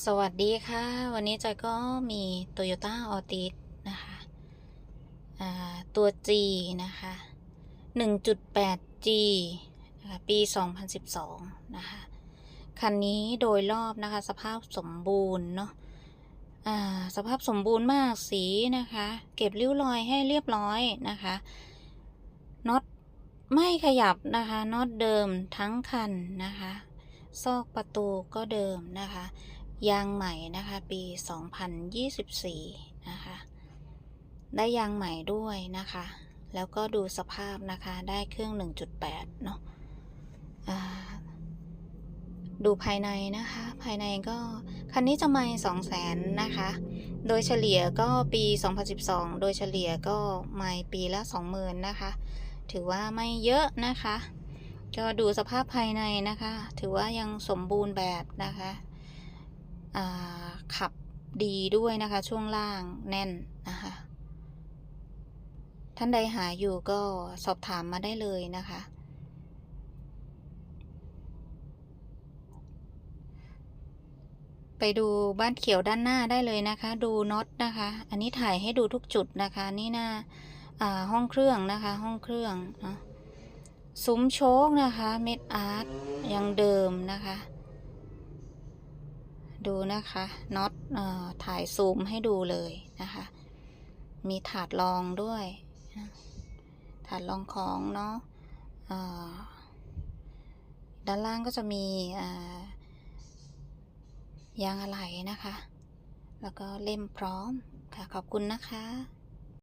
สวัสดีค่ะ วันนี้จอยก็มี Toyota Altis นะคะตัว G นะคะ 1.8G นะคะปี 2012 นะคะ คันนี้โดยรอบนะคะ สภาพสมบูรณ์เนาะอ่าสภาพสมบูรณ์มากสีนะคะ เก็บริ้วรอยให้เรียบร้อยนะคะน็อตไม่ขยับนะคะน็อตเดิมทั้งคันนะคะ ซอกประตูก็เดิมนะคะ ยางใหม่นะคะ ปี 2024 นะคะ ได้ยางใหม่ด้วยนะคะ แล้วก็ดูสภาพนะคะ ได้เครื่อง 1.8 เนาะดูภายในนะคะ ภายในก็ คันนี้จะไม่2 0 0 0 0 0นะคะ โดยเฉลี่ยก็ปี 2012 โดยเฉลี่ยก็ไม่ปีละ 20,000 นะคะ ถือว่าไม่เยอะนะคะ ก็ดูสภาพภายในนะคะ ถือว่ายังสมบูรณ์แบบนะคะ ขับดีด้วยนะคะ ช่วงล่างแน่นนะคะ ท่านใดหาอยู่ก็สอบถามมาได้เลยนะคะ ไปดูบ้านเขียวด้านหน้าได้เลยนะคะ ดูน็อตนะคะ อันนี้ถ่ายให้ดูทุกจุดนะคะ นี่หน้าาห้องเครื่องนะคะ ห้องเครื่องเนาะซุ้มโชคนะคะ เม็ดอาร์ตยังเดิมนะคะ ดูนะคะน็อตอถ่ายซูมให้ดูเลยนะคะ มีถาดรองด้วย ถาดรองของเนาะด้านล่างก็จะมีายางอะไหล่นะคะ แล้วก็เล่มพร้อมค่ะขอบคุณนะคะ